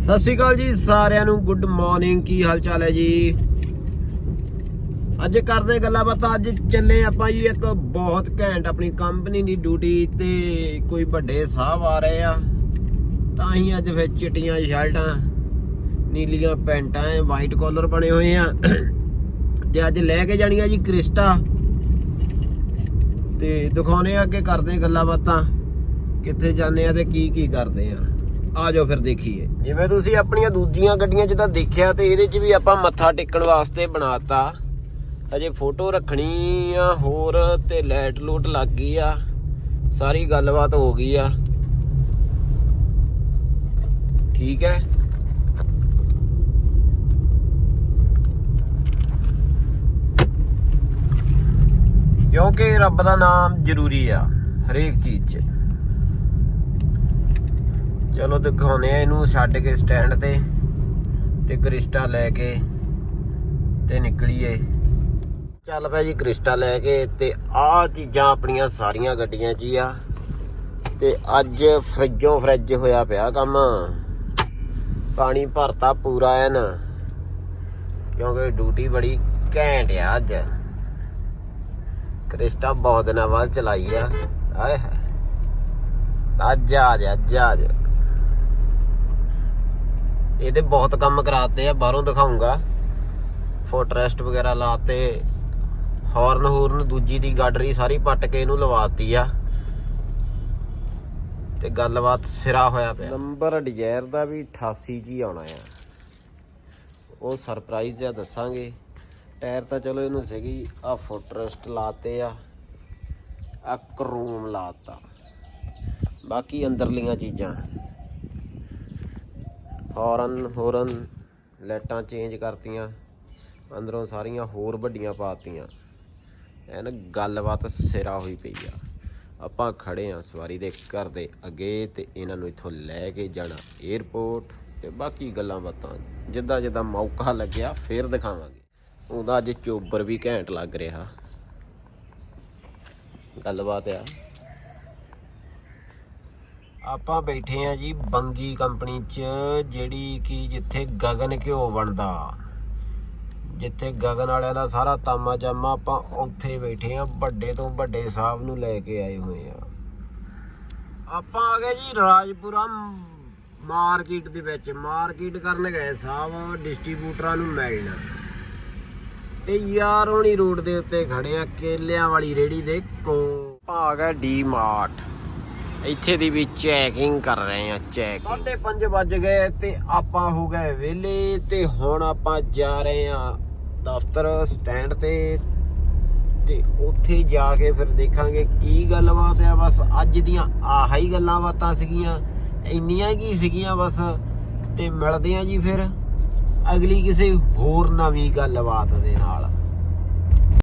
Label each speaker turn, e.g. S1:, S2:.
S1: ਸਤਿ ਸ਼੍ਰੀ ਅਕਾਲ ਜੀ ਸਾਰਿਆਂ ਨੂੰ ਗੁੱਡ ਮਾਰਨਿੰਗ ਕੀ ਹਾਲ ਚਾਲ ਹੈ ਜੀ? ਅੱਜ ਕਰਦੇ ਗੱਲਾਂ ਬਾਤਾਂ, ਅੱਜ ਚੱਲੇ ਆਪਾਂ ਜੀ ਇੱਕ ਬਹੁਤ ਘੈਂਟ ਆਪਣੀ ਕੰਪਨੀ ਦੀ ਡਿਊਟੀ ਤੇ ਕੋਈ ਵੱਡੇ ਸਾਹਿਬ ਆ ਰਹੇ ਆ। ਤਾਂ ਹੀ ਅੱਜ ਫਿਰ ਚਿੱਟੀਆਂ ਸ਼ਰਟਾਂ, ਨੀਲੀਆਂ ਪੈਂਟਾਂ ਵਾਈਟ ਕਾਲਰ ਬਣੇ ਹੋਏ ਆ। ਤੇ ਅੱਜ ਲੈ ਕੇ ਜਾਣੀਆਂ ਜੀ ਕ੍ਰਿਸਟਾ। ਤੇ ਦਿਖਾਉਣੇ ਆ ਅੱਗੇ ਕਰਦੇ ਗੱਲਾਂ ਬਾਤਾਂ, ਕਿੱਥੇ ਜਾਂਦੇ ਆ ਤੇ ਕੀ ਕੀ ਕਰਦੇ ਆ। ਆ ਜਾਓ ਫਿਰ ਦੇਖੀਏ। ਜਿਵੇਂ ਤੁਸੀਂ ਆਪਣੀਆਂ ਦੂਜੀਆਂ ਗੱਡੀਆਂ 'ਚ ਤਾਂ ਦੇਖਿਆ ਤੇ ਇਹਦੇ 'ਚ ਵੀ ਆਪਾਂ ਮੱਥਾ ਟੇਕਣ ਵਾਸਤੇ ਬਣਾਤਾ। ਅਜੇ ਫੋਟੋ ਰੱਖਣੀ ਆ, ਹੋਰ ਤੇ ਲਾਈਟ ਲੂਟ ਲੱਗ ਗਈ ਆ। ਸਾਰੀ ਗੱਲਬਾਤ ਹੋ ਗਈ ਆ। ਠੀਕ ਹੈ? ਕਿਉਂਕਿ ਰੱਬ ਦਾ ਨਾਮ ਜ਼ਰੂਰੀ ਆ, ਹਰੇਕ ਚੀਜ਼ 'ਚ। ਚਲੋ ਦਿਖਾਉਨੇ ਆ ਇਹਨੂੰ ਛੱਡ ਕੇ ਸਟੈਂਡ ਤੇ ਤੇ ਕ੍ਰਿਸਟਾ ਲੈ ਕੇ ਤੇ ਨਿਕਲੀਏ। ਚੱਲ ਪਿਆ ਜੀ ਕ੍ਰਿਸਟਾ ਲੈ ਕੇ ਤੇ ਆਹ ਚੀਜ਼ਾਂ ਆਪਣੀਆਂ ਸਾਰੀਆਂ ਗੱਡੀਆਂ 'ਚ ਹੀ ਆ। ਤੇ ਅੱਜ ਫਰਿੱਜੋਂ ਫਰਿੱਜ ਹੋਇਆ ਪਿਆ ਕੰਮ। ਪਾਣੀ ਭਰਤਾ ਪੂਰਾ ਐਨ। ਕਿਉਂਕਿ ਡਿਊਟੀ ਬੜੀ ਘੈਂਟ ਆ ਅੱਜ। ਕ੍ਰਿਸਟਾ ਬਹੁਤ ਦਿਨਾਂ ਬਾਅਦ ਚਲਾਈ ਆ। ਆਏ ਅੱਜ ਆ ਜਾ, ਅੱਜ ਆ ਜਾ। ਇਹਦੇ ਬਹੁਤ ਕੰਮ ਕਰਾਤੇ ਆ, ਬਾਹਰੋਂ ਦਿਖਾਉਂਗਾ। ਫੁੱਟਰੈਸਟ ਵਗੈਰਾ ਲਾਤੇ। ਹਾਰਨ ਹੂਰਨ ਦੂਜੀ ਦੀ ਗਾਡਰੀ ਸਾਰੀ ਪੱਟ ਕੇ ਇਹਨੂੰ ਲਵਾਤੀ ਆ। ਤੇ ਗੱਲਬਾਤ ਸਿਰਾ ਹੋਇਆ ਪਿਆ। ਨੰਬਰ ਡਿਜ਼ਾਇਰ ਦਾ ਵੀ 88 ਜੀ ਆਉਣਾ ਆ। ਉਹ ਸਰਪ੍ਰਾਈਜ਼ ਜਿਹਾ ਦੱਸਾਂਗੇ। ਟਾਇਰ ਤਾਂ ਚਲੋ ਇਹਨੂੰ ਸੀਗੀ ਆ ਫੁੱਟਰੈਸਟ ਲਾਤੇ ਆ। ਆ ਕਰੂਮ ਲਾਤਾ। ਬਾਕੀ ਅੰਦਰਲੀਆਂ ਚੀਜ਼ਾਂ। ਹਾਰਨ, ਹੋਰਨ, ਲਾਈਟਾਂ ਚੇਂਜ ਕਰਤੀਆਂ, ਅੰਦਰੋਂ ਸਾਰੀਆਂ ਹੋਰ ਵੱਡੀਆਂ ਪਾਤੀਆਂ। ਐਨ ਗੱਲਬਾਤ ਸਿਰਾ ਹੋਈ ਪਈ ਆ। ਆਪਾਂ ਖੜੇ ਆ ਸਵਾਰੀ ਦੇ ਘਰ ਦੇ ਅੱਗੇ ਤੇ ਇਹਨਾਂ ਨੂੰ ਇੱਥੋਂ ਲੈ ਕੇ ਜਾਣਾ 에어ਪੋਰਟ ਤੇ ਬਾਕੀ ਗੱਲਾਂ ਬਾਤਾਂ। ਜਿੱਦਾਂ ਜਿੱਦਾਂ ਮੌਕਾ ਲੱਗਿਆ, ਫੇਰ ਦਿਖਾਵਾਂਗੇ। ਉਹਦਾ ਅੱਜ ਚੋਬਰ ਵੀ ਘੈਂਟ ਲੱਗ ਰਿਹਾ। ਗੱਲਬਾਤ ਆ। ਆਪਾਂ ਬੈਠੇ ਆ ਜੀ ਬੰਗੀ ਕੰਪਨੀ 'ਚ, ਜਿਹੜੀ ਕਿ ਜਿੱਥੇ ਗਗਨ ਘਿਓ ਬਣਦਾ। ਜਿੱਥੇ ਗਗਨ ਵਾਲਿਆਂ ਦਾ ਸਾਰਾ ਤਾਮਾ ਜਾਮਾ ਆਪਾਂ ਉੱਥੇ ਬੈਠੇ ਆ, ਵੱਡੇ ਤੋਂ ਵੱਡੇ ਸਾਹਿਬ ਨੂੰ ਲੈ ਕੇ ਆਏ ਹੋਏ ਆ। ਆਪਾਂ ਆ ਗਏ ਜੀ ਰਾਜਪੁਰਾ ਮਾਰਕੀਟ ਦੇ ਵਿੱਚ। ਮਾਰਕੀਟ ਕਰਨ ਗਏ ਸਾਹਿਬ ਡਿਸਟ੍ਰੀਬਿਊਟਰਾਂ ਨੂੰ ਮਿਲਣ। ਤੇ ਯਾਰ ਹੋਣੀ ਰੋਡ ਦੇ ਉੱਤੇ ਖੜੇ ਆ, ਕੇਲਿਆਂ ਵਾਲੀ ਰੇੜੀ ਦੇ ਕੋ ਆ ਗਿਆ ਡੀ ਮਾਰਟ। ਇੱਥੇ ਦੀ ਵੀ ਚੈਕਿੰਗ ਕਰ ਰਹੇ ਆ ਚੈਕ 5:30 ਵੱਜ ਗਏ ਤੇ ਆਪਾਂ ਹੋ ਗਏ ਵਿਹਲੇ ਤੇ ਹੁਣ ਆਪਾਂ ਜਾ ਰਹੇ ਆ ਦਫ਼ਤਰ ਸਟੈਂਡ ਤੇ। ਤੇ ਉੱਥੇ ਜਾ ਕੇ ਫਿਰ ਦੇਖਾਂਗੇ ਕੀ ਗੱਲਬਾਤ ਆ। ਬਸ ਅੱਜ ਦੀਆਂ ਆਹ ਹੀ ਗੱਲਾਂ ਬਾਤਾਂ ਸੀਗੀਆਂ, ਇੰਨੀਆਂ ਕੀ ਸੀਗੀਆਂ ਬਸ। ਤੇ ਮਿਲਦੇ ਆ ਜੀ ਫਿਰ ਅਗਲੀ ਕਿਸੇ ਹੋਰ ਨਵੀਂ ਗੱਲਬਾਤ ਦੇ ਨਾਲ।